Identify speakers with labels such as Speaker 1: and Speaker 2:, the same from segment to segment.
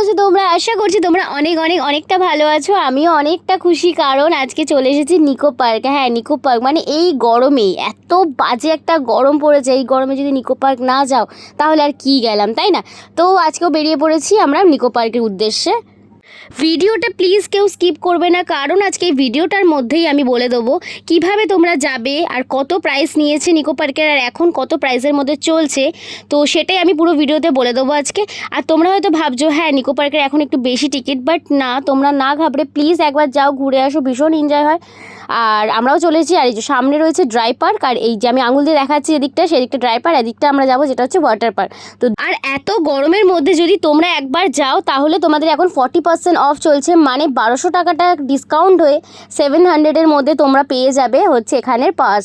Speaker 1: আছো তোমরা, আশা করছি তোমরা অনেক অনেক, অনেকটা ভালো আছো। আমিও অনেকটা খুশি, কারণ আজকে চলে এসেছি নিকো পার্ক। হ্যাঁ নিকো পার্ক মানে এই গরমে, এত বাজে একটা গরম পড়েছে, এই গরমে যদি নিকো পার্ক না যাও, তাহলে আর কি গেলাম, তাই না? তো আজকেও বেরিয়ে পড়েছি আমরা নিকো পার্কের উদ্দেশ্যে। ভিডিওটা প্লিজ কেউ স্কিপ করবে না, কারণ আজকে এই ভিডিওটার মধ্যেই আমি বলে দেবো কীভাবে তোমরা যাবে আর কত প্রাইস নিয়েছে নিকো পার্কের আর এখন কত প্রাইসের মধ্যে চলছে। তো সেটাই আমি পুরো ভিডিওতে বলে দেবো আজকে। আর তোমরা হয়তো ভাবছ হ্যাঁ নিকো পার্কের এখন একটু বেশি টিকিট বাট না, তোমরা না ঘাবড়ে প্লিজ একবার যাও, ঘুরে আসো, ভীষণ এনজয় হয়। আর আমরাও চলেছি আর এই যে সামনে রয়েছে ড্রাই পার্ক আর এই যে আমি আঙুল দিয়ে দেখাচ্ছি এদিকটা, সেদিকটা ড্রাই পার্ক এদিকটা আমরা যাব যেটা হচ্ছে ওয়াটার পার্ক তো আর এত গরমের মধ্যে যদি তোমরা একবার যাও, তাহলে তোমাদের এখন ফর্টি পার্সেন্ট অফ চলছে মানে বারোশো টাকাটা ডিসকাউন্ট হয়ে সেভেন হান্ড্রেডের মধ্যে তোমরা পেয়ে যাবে হচ্ছে এখানের পাস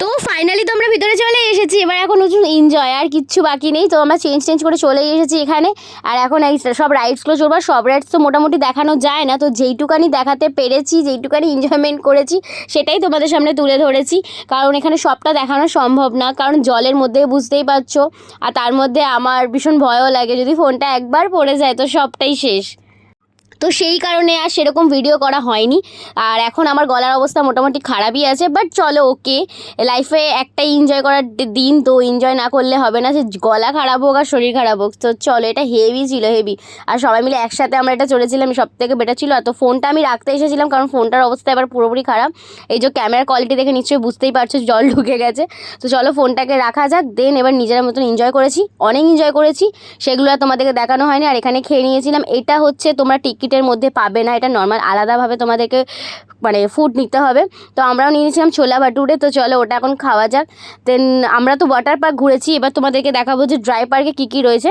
Speaker 1: তো ফাইনালি তো আমরা ভিতরে চলে এসেছি, এবার এখন হচ্ছে এনজয় আর কিচ্ছু বাকি নেই। তো আমরা চেঞ্জ চেঞ্জ করে চলে এসেছি এখানে। আর এখন এই সব রাইডসগুলো চলবো সব রাইডস তো মোটামুটি দেখানো যায় না। তো যেইটুকানি দেখাতে পেরেছি, যেইটুকানি এনজয়মেন্ট করেছি, সেটাই তোমাদের সামনে তুলে ধরেছি। কারণ এখানে সবটা দেখানো সম্ভব না, কারণ জলের মধ্যে বুঝতেই পারছ। আর তার মধ্যে আমার ভীষণ ভয়ও লাগে, যদি ফোনটা একবার পড়ে যায় তো সবটাই শেষ। তো সেই কারণে আর সেরকম ভিডিও করা হয়নি। আর এখন আমার গলার অবস্থা মোটামুটি খারাপই আছে বাট চলো ওকে লাইফে একটাই এনজয় করার দিন, তো এনজয় না করলে হবে না। যে গলা খারাপ হোক আর শরীর খারাপ হোক, তো চলো এটা হেভি ছিল হেভি আর সবাই মিলে একসাথে আমরা এটা চলেছিলাম সব থেকে বেটার ছিল। আর তো ফোনটা আমি রাখতে এসেছিলাম, কারণ ফোনটার অবস্থা এবার পুরোপুরি খারাপ। এই যে ক্যামেরার কোয়ালিটি দেখে নিশ্চয়ই বুঝতেই পারছ, জল ঢুকে গেছে। তো চলো ফোনটাকে রাখা যাক দেন এবার নিজের মতন এনজয় করেছি। অনেক এনজয় করেছি, সেগুলো আর তোমাদেরকে দেখানো হয়নি। আর এখানে খেয়ে নিয়েছিলাম, এটা হচ্ছে তোমরা টিকিটের মধ্যে পাবে না। এটা নর্মাল আলাদাভাবে তোমাদেরকে মানে ফুড নিতে হবে। তো আমরাও নিয়েছিলাম ছোলা ভাটুরে। তো চলো ওটা এখন খাওয়া যাক। দেন আমরা তো ওয়াটার পার্ক ঘুরেছি। এবার তোমাদেরকে দেখাবো যে ড্রাই পার্কে কী কী রয়েছে।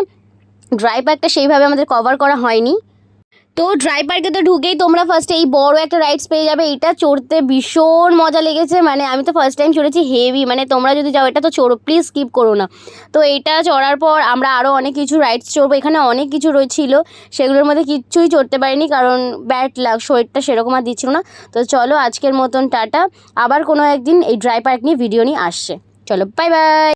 Speaker 1: ড্রাই পার্কটা সেইভাবে আমাদের কভার করা হয়নি। তো ড্রাই পার্কে তো ঢুকেই তোমরা ফার্স্টে এই বড় একটা রাইডস পেয়ে যাবে। এটা চড়তে ভীষণ মজা লেগেছে। মানে আমি তো ফার্স্ট টাইম চড়েছি হেভি মানে তোমরা যদি যাও, এটা তো চড়ো প্লিজ স্কিপ করো না। তো এটা চড়ার পর আমরা আরও অনেক কিছু রাইডস চড়বো। এখানে অনেক কিছু রয়েছিল। সেগুলোর মধ্যে কিচ্ছুই চড়তে পারিনি কারণ ব্যাট লাগ শরীরটা সেরকম আর দিচ্ছিল না। তো চলো আজকের মতন টাটা। আবার কোনো একদিন এই ড্রাই পার্ক নিয়ে ভিডিও নিয়ে আসছে। চলো বাই বাই